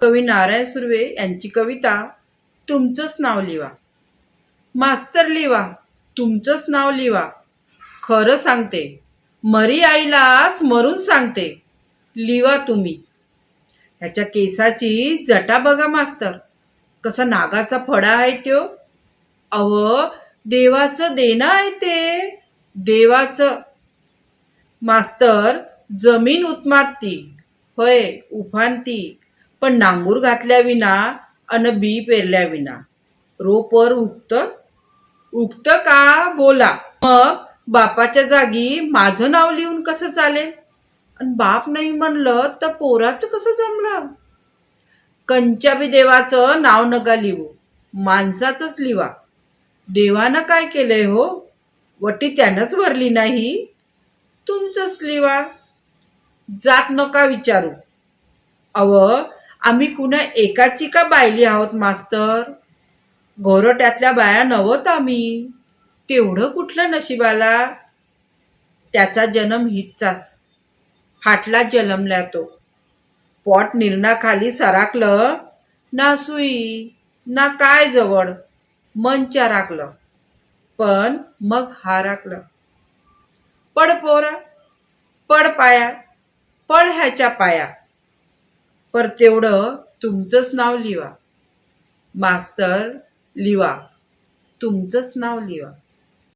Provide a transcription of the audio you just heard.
कवी नारायण सुर्वे यांची कविता तुमचंच नाव लिवा. मास्तर लिवा तुमचंच नाव लिवा. खरं सांगते मरी आईला स्मरून सांगते लिवा तुम्ही. ह्याच्या केसाची जटा बघा मास्तर कसा नागाचा फडा आहे त्यो. अव देवाचं देणं आहे ते देवाचं. मास्तर जमीन उत्मात्ती होय उफानती. पण नांगूर घातल्याविना अन बी पेरल्याविना रोपर उगत उगत का बोला? मग बापाच्या जागी माझं नाव लिहून कसं चालेल? आणि बाप नाही म्हणलं तर पोराचं कसं जमलं? कंच्या बी देवाचं नाव नका लिहू माणसाचंच लिवा. देवानं काय केलंय हो? वटी त्यानंच भरली नाही तुमचंच लिवा. जात नका विचारू. अव आम्ही कुणा एकाची का बायली आहोत मास्तर? घोरट्यातल्या बाया नवत आम्ही. तेवढं कुठलं नशिबाला? त्याचा जन्म हिचाच फाटला जन्मला तो. पोट निर्णाखाली सराकलं ना सुई ना काय जवळ. मन राखलं पण मग हा राखलं पड पोरा. पड पाया. पड ह्याच्या पाया. पर तेवढं तुमचंच नाव लिवा. मास्तर लिवा. तुमचंच नाव लिवा.